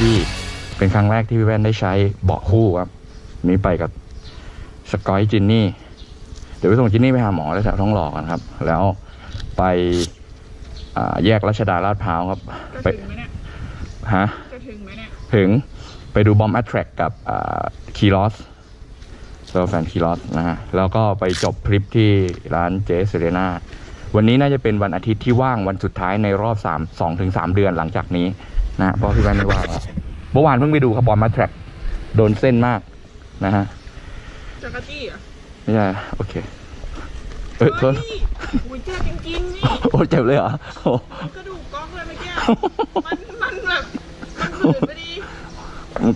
ที่เป็นครั้งแรกที่พี่แว่นได้ใช้เบาะคู่ครับนี้ไปกับสกอยจินนี่ เดี๋ยวไปส่งจินนี่ไปหาหมอแถวท้องหล่อกันครับ แล้วไปอ่าแยกรัชดาลาดพร้าวครับจะไปถึงไหมเนี่ยฮะจะถึงไหมเนี่ยถึงไปดูบอมแอตแทรกกับคีรอสเซอร์แฟนคีรอสนะฮะ แล้วก็ไปจบทริปที่ร้านเจสเซเรนาวันนี้น่าจะเป็นวันอาทิตย์ที่ว่างวันสุดท้ายในรอบ3 2ถึง3เดือนหลังจากนี้ นะเพราะพี่แว่นไม่ว่างแล้วเมื่อวานเพิ่งไปดูครับบอมแอตแทรกโดนเส้นมากนะฮะจักรจี้เหรอไม่ใช่โอเคเอ้ยโทษเฮ้ยโอ้ยเจ็บจริงๆนี่โอ้เจ็บเลยเหรอโอ้กระดูกก้องเลยเมื่อกี้มันมันแบบมันฝืนไปดี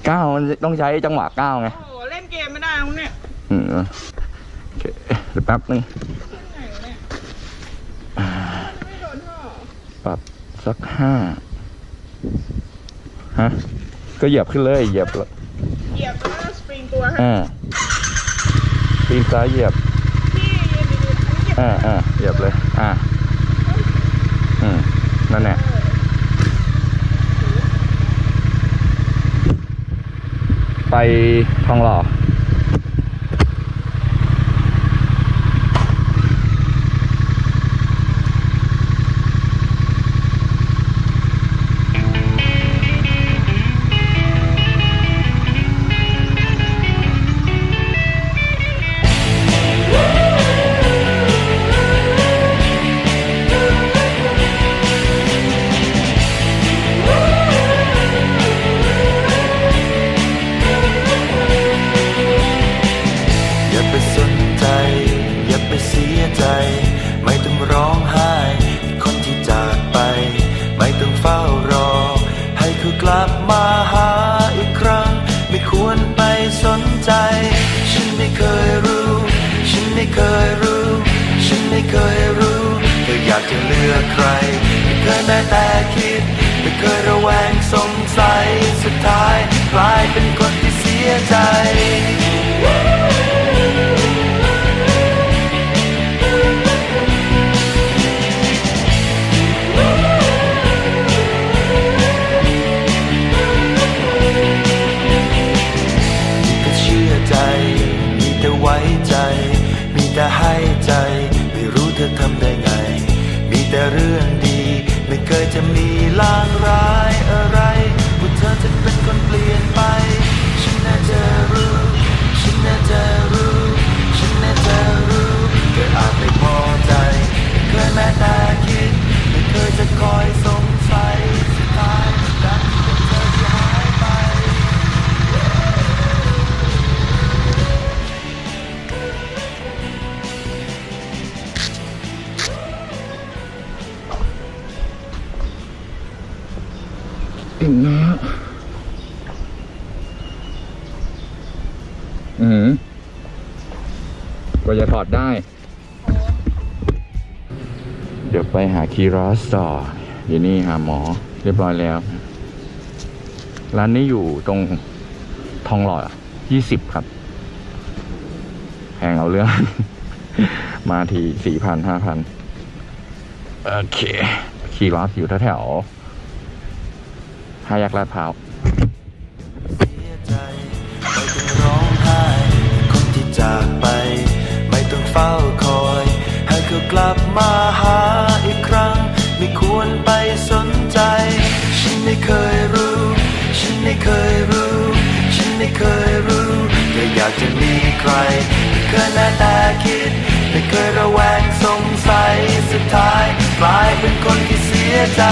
ก้าวมันต้องใช้จังหวะก้าวไงโอ้โหเล่นเกมไม่ได้มึงเนี่ยอืมโอเคเดี๋ยวแป๊บนึงขึ้นไหนวะเนี่ยไม่โดนท่อปรับสักห้า ฮะ ก็เหยียบขึ้นเลย เหยียบแล้วเหยียบแล้วก็สปริงตัวให้อ่าปีนซ้ายเหยียบ พี่ยืนดีๆอันนี้เหยียบอ่าอ่าเหยียบเลย อ่า อืม นั่นแหละ ไปทองหล่อ จะเลือกใคร ไม่เคยแม้แต่คิด ไม่เคยระแวงสงสัย สุดท้ายกลายเป็นคนที่เสียใจมีแต่เชื่อใจมีแต่ไว้ใจ มีแต่ให้ใจ ถึงแล้วอืมก็จะถอดได้ เดี๋ยวไปหาคีรอสต่อเดี๋ยวนี้หาหมอ เรียบร้อยแล้ว ร้านนี้อยู่ตรงทองหล่อยี่สิบครับ แพงเอาเรื่อง มาทีสี่พันห้าพันโอเคคีรอสอยู่แถว ห้าแยกลาดพร้าวเสียใจากไป ไม่ต้องเฝ้าคอย ให้เขากลับมาหาอีกครั้ง ไม่ควรไปสนใจ ฉันไม่เคยรู้ ฉันไม่เคยรู้ ฉันไม่เคยรู้เธอยากจะมีใครไม่เคยแม้แต่คิดไม่เคยระแวงสงสัยสุดท้าย กลายเป็นคนที่เสียใจ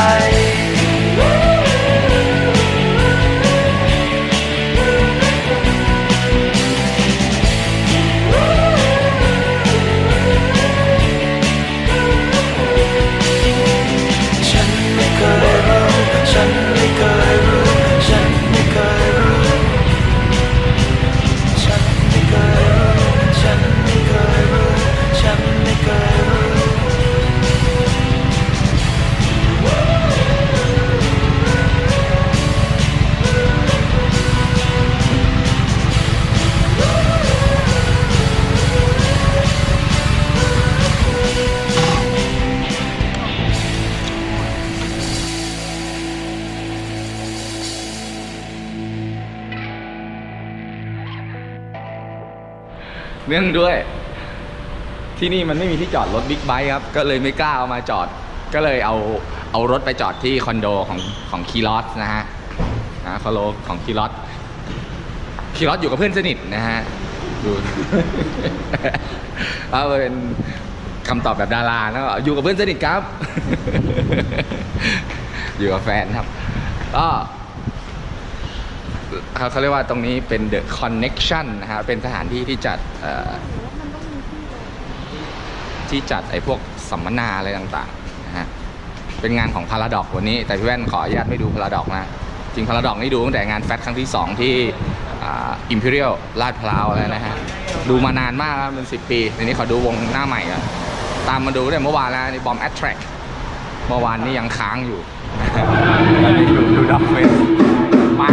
เนื่องด้วย ที่นี่มันไม่มีที่จอดรถบิ๊กไบค์ครับ ก็เลยไม่กล้าเอามาจอด ก็เลยเอาเอารถไปจอดที่คอนโดของของคีรอสนะฮะนะคอนโดของคีรอสคีรอสอยู่กับเพื่อนสนิทนะฮะดูเอาเป็นคำตอบแบบดารานะอยู่กับเพื่อนสนิทครับ อยู่กับแฟนครับก็ เขาเขาเรียกว่าตรงนี้เป็น The Connection นะฮะเป็นสถานที่ที่จัดเอ่อที่จัดไอ้พวกสัมมนาอะไรต่างๆนะฮะเป็นงานของ Paradox วันนี้ แต่พี่แว่นขออนุญาตไม่ดู Paradox นะ จริง Paradox นี่ดูตั้งแต่งานแฟตครั้งที่ 2 ที่อิมพีเรียลลาดพร้าวแล้วนะฮะ ดูมานานมากครับเป็น 10 ปีทีนี้ขอดูวงหน้าใหม่อะตามมาดูตั้งแต่เมื่อวานแล้วนี่บอมแอ t แทร c เมื่อวานนี้ยังค้างอยู่แล้วนี่ดูดูดับเฟสมา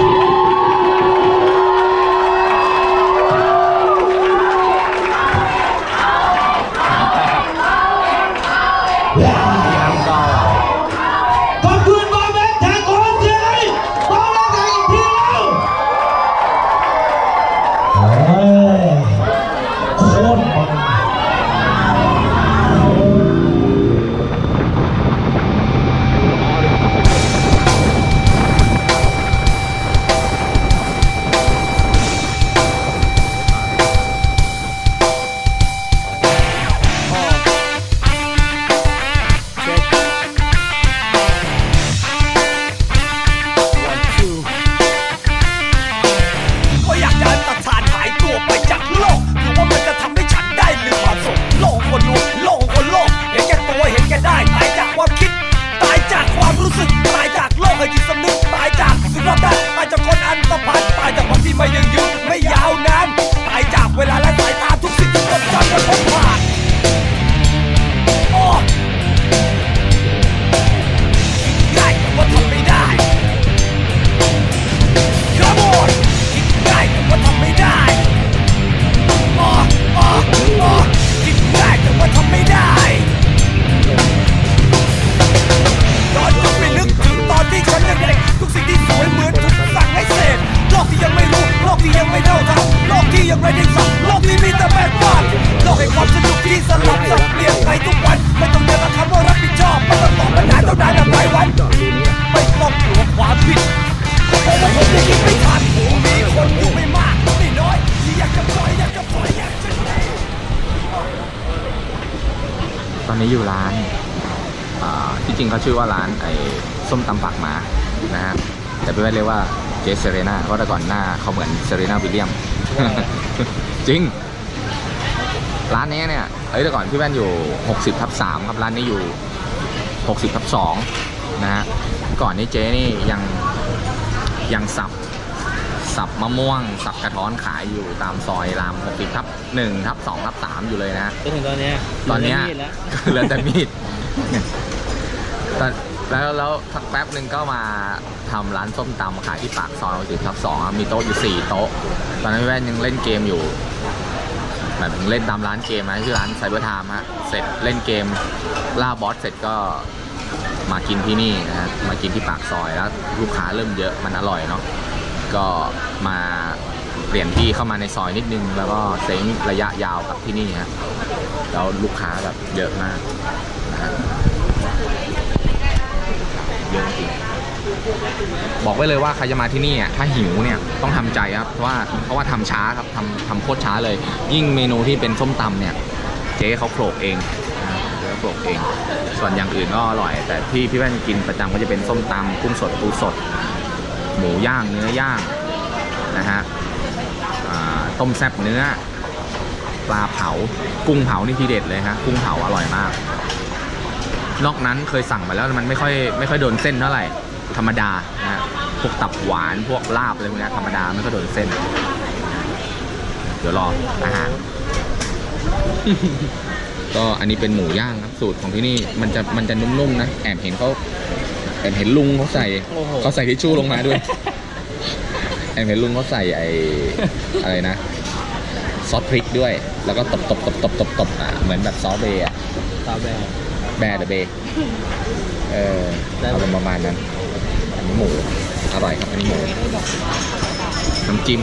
นี้อยู่ร้านที่จริงเขาชื่อว่าร้านไอ้ส้มตำปากหมานะฮะแต่พี่แว่นเรียกว่าเจสเซเรนาเพราะแต่ก่อนหน้าเขาเหมือนเซเรนาวิลเลียม จริง ร้านนี้เนี่ยเอ้ยแต่ก่อนพี่แว่นอยู่ 60ทับ3ครับร้านนี้อยู่ 60ทับ2นะฮะก่อนนี้เจ๊นี่ยังยังสับ สับมะม่วง สับกระท้อนขายอยู่ตามซอยราม60ทับ1ทับ2ทับ3อยู่เลยนะฮะจนถึงตอนเนี้ยตอนเนี้ยมีแล้วเหลือแต่มีดตอนแล้วแล้วสักแป๊บหนึ่งก็มาทำร้านส้มตำขายที่ปากซอยสิทับสองมีโต๊ะอยู่สี่โต๊ะ ตอนนั้นพี่แว่นยังเล่นเกมอยู่แบบเล่นตามร้านเกมนะชื่อร้านไซเบอร์ไทม์ฮะเสร็จเล่นเกมล่าบอสเสร็จก็มากินที่นี่นะฮะมากินที่ปากซอยแล้วลูกค้าเริ่มเยอะมันอร่อยเนาะ ก็มาเปลี่ยนที่เข้ามาในซอยนิดนึง แล้วก็เซ้งระยะยาวกับที่นี่ฮะแล้วลูกค้าแบบเยอะมากนะฮะเยอะจริงบอกไว้เลยว่าใครจะมาที่นี่อะถ้าหิวเนี่ยต้องทำใจครับเพราะว่าเพราะว่าทำช้าครับทำทำโคตรช้าเลย ยิ่งเมนูที่เป็นส้มตำเนี่ยเจ๊เขาโขลกเองนะเจ๊โขลกเอง ส่วนอย่างอื่นก็อร่อย แต่ที่พี่แว่นกินประจำก็จะเป็นส้มตำกุ้งสดปูสด หมูย่างเนื้อย่างนะฮะต้มแซ่บเนื้อ ปลาเผา กุ้งเผานี่ทีเด็ดเลยฮะกุ้งเผาอร่อยมาก นอกนั้นเคยสั่งมาแล้วมันไม่ค่อยไม่ค่อยโดนเส้นเท่าไหร่ธรรมดานะฮะพวกตับหวานพวกลาบอะไรพวกนี้ธรรมดาไม่ค่อยโดนเส้น เดี๋ยวรออาหารก็อันนี้เป็นหมูย่างครับสูตรของที่นี่มันจะมันจะนุ่มๆนะแอบเห็นเขา แอบเห็นลุงเขาใส่เขาใส่ทิชชู่ลงมาด้วยแอบเห็นลุงเขาใส่ไอ้อะไรนะ ซอสพริกด้วย แล้วก็ตบตบตบตบตบตบอะเหมือนแบบซอสเบย์อะตาแบง แบร์เดอะเบย์เออเอาเป็นประมาณนั้นอันนี้หมูอร่อยครับอันนี้หมูน้ำจิ้ม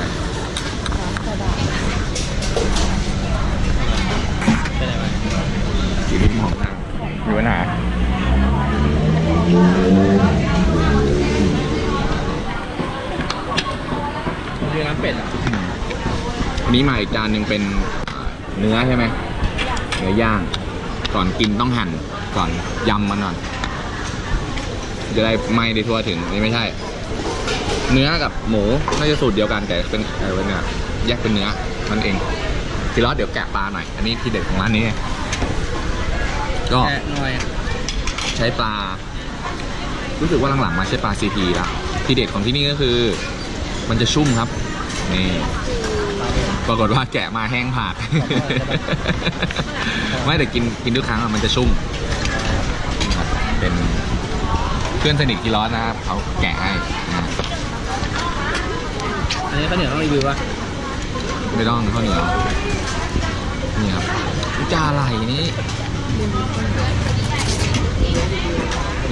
อะเป็นไงบ้างอยู่ที่หมองนางอยู่ไหน เป็ดอะอันนี้มาอีกจานหนึ่งเป็นอ่าเนื้อใช่ไหมเนื้อย่าง ก่อนกินต้องหั่นก่อนยำมันก่อนจะได้ไหม่ได้ทั่วถึงนี่ไม่ใช่ เนื้อกับหมูน่าจะสูตรเดียวกันแต่เป็นเออเป็นเนี่ยแยกเป็นเนื้อมันเองทีรอสเดี๋ยวแกะปลาหน่อย อันนี้ที่เด็ดของร้านนี้ ก็แค่หน่อยใช้ปลา รู้สึกว่าหลังๆมาใช้ปลาซีพีแล้ว ที่เด็ดของที่นี่ก็คือ มันจะชุ่มครับ นี่ปรากฏว่าแกะมาแห้งผาก ไม่แต่กินกินทุกครั้งอะมันจะชุ่มนะครับเป็นเพื่อนสนิทกีร้อนนะครับเขาแกะให้นะอันนี้ข้าวเหนียวต้องรีวิวป่ะไม่ต้องข้าวเหนียวนี่ครับจาอะไรนี่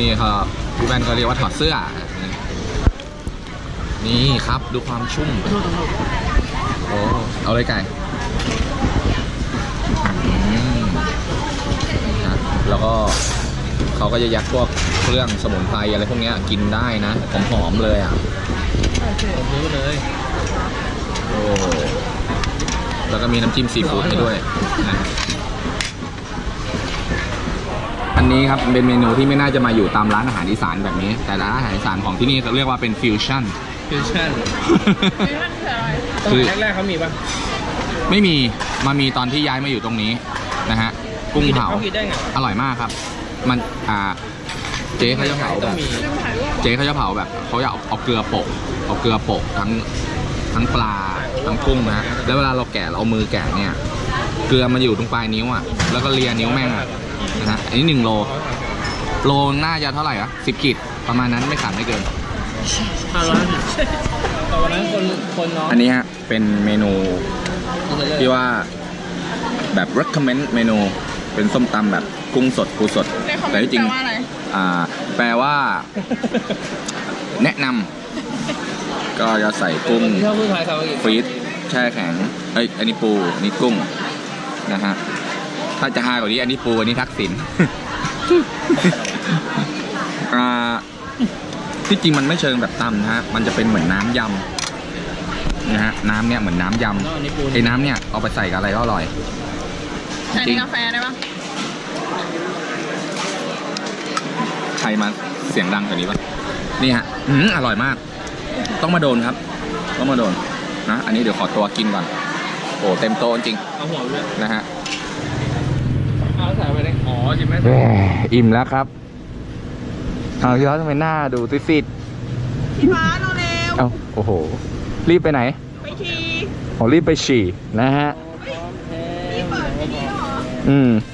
นี่ครับพี่แบนเขาเรียกว่าถอดเสื้อ นี่ครับดูความชุ่ม โอ้เอาเลยไก่อืมนะแล้วก็เขาก็จะยัดพวกเครื่องสมุนไพรอะไรพวกเนี้ยกินได้นะหอมๆเลยอะผมรู้เลย โอ้แล้วก็มีน้ำจิ้มซีฟู้ดให้ด้วยนะอันนี้ครับเป็นเมนูที่ไม่น่าจะมาอยู่ตามร้านอาหารอีสานแบบนี้ แต่ร้านอาหารอีสานของที่นี่เขาเรียกว่าเป็นฟิวชั่น ฟิวชั่นนี่มันคืออะไรตอนคือแรกๆเขามีป่ะไม่มีมามีตอนที่ย้ายมาอยู่ตรงนี้นะฮะกุ้งเผาเขาคิดได้ไงวะอร่อยมากครับ มันอ่าเจ๊เขาจะเผาแบต้องบมีเจ๊เขาจะเผาแบบเขาจะเอาเอาเกลือโปะเอาเกลือโปะทั้งทั้งปลาทั้งกุ้งนะฮะแล้วเวลาเราแกะเราเอามือแกะเนี่ย เกลือมันอยู่ตรงปลายนิ้วอะแล้วก็เลียนิ้วแม่งอะนะฮะอันนี้หนึ่งโลโลน่าจะเท่าไหร่อะสิบขีดประมาณนั้นไม่ขาดไม่เกิน ห้าร้อยห้าสิบแต่วันนั้นคนคนน้องอันนี้ฮะเป็นเมนูที่ว่าแบบ recommend เมนูเป็นส้มตำแบบกุ้งสดปูสดในคอมเมแต่นที่ต์จริแปงลว่าอะไรอ่า แปลว่า แนะนำก็จะใส่กุ้งชอบพูดไทยคำว่าอีกฟรีดแช่แข็งเอ้ยอันนี้ปูอันนี้กุ้งนะฮะถ้าจะฮากว่านี้อันนี้ปูอันนี้ทักษิณอ่า ที่จริงมันไม่เชิงแบบตำนะฮะมันจะเป็นเหมือนน้ำยำนะฮะน้ำเนี่ยเหมือนน้ำยแล้วอันนี้ปูำไอ้น้ำเนี่ยเอาไปใส่กับอะไรก็อร่อยใช้ในกาแฟได้ปะใครมาเสียงดังกว่านี้ปะนี่ฮะอืมอร่อยมาก ต้องมาโดนครับ ต้องมาโดนนะอันนี้เดี๋ยวขอตัวกินก่อนโอ้เต็มโต๊ะจริงเอาหัวไปด้วยนะฮะ เอาใส่ไปเลยอ๋อจิมไม่อิ่มแล้วครับ เอาพี่เขาทำไมหน้าดูซีดพี่ฟ้าเราเร็วๆเอ้าโอ้โห รีบไปไหน ไปทีอ๋อรีบไปฉี่นะฮะนี่เปิดที่นี่เหรออืมความ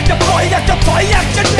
ากจะปล่อยอยากจะถอยอยากจะ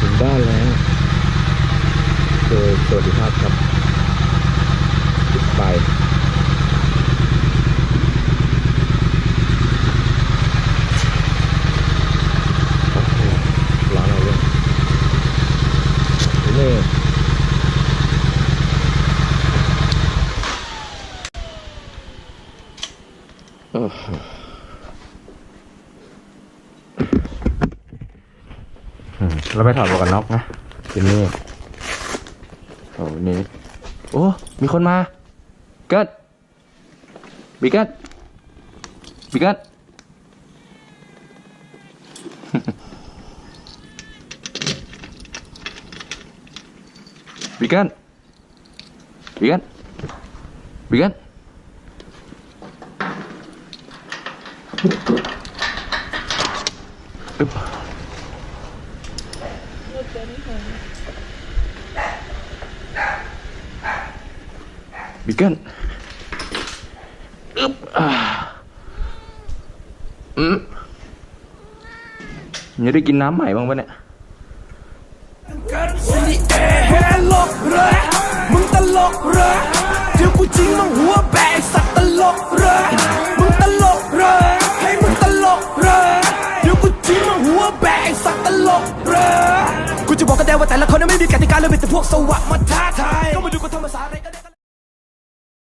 ถึงบ้านแล้วโดยสวัสดิภาพครับไป ร้านอะไรเนี่ยนี่เอออืม เราไปถอดหมวกกันน็อกนะทีนี่โอ้นี่โอ้ มีคนมาเกิดบีเกิดบีเกิดบีเกิลบีเกิลบีเกิลอึ๊บ บีเกิลอึ๊บอ่าอืมยังได้กินน้ำใหม่บ้างปะเนี่ยลกเรอมึงตลกเรอเจอกูจริงมึงหัวแบกสัตว์ตลกเรอมึงตลกเรอให้มึงตลกเรอเดี๋ยวกูจริงมึงหัวแบกสัตว์ตลกเรอกูจะบอกกันแดว่าแต่ละคนนั้นไม่มีกติกาเลยเป็นแต่พวกสวะมาท้าทายก็มาดูกูทำภาษาอะไร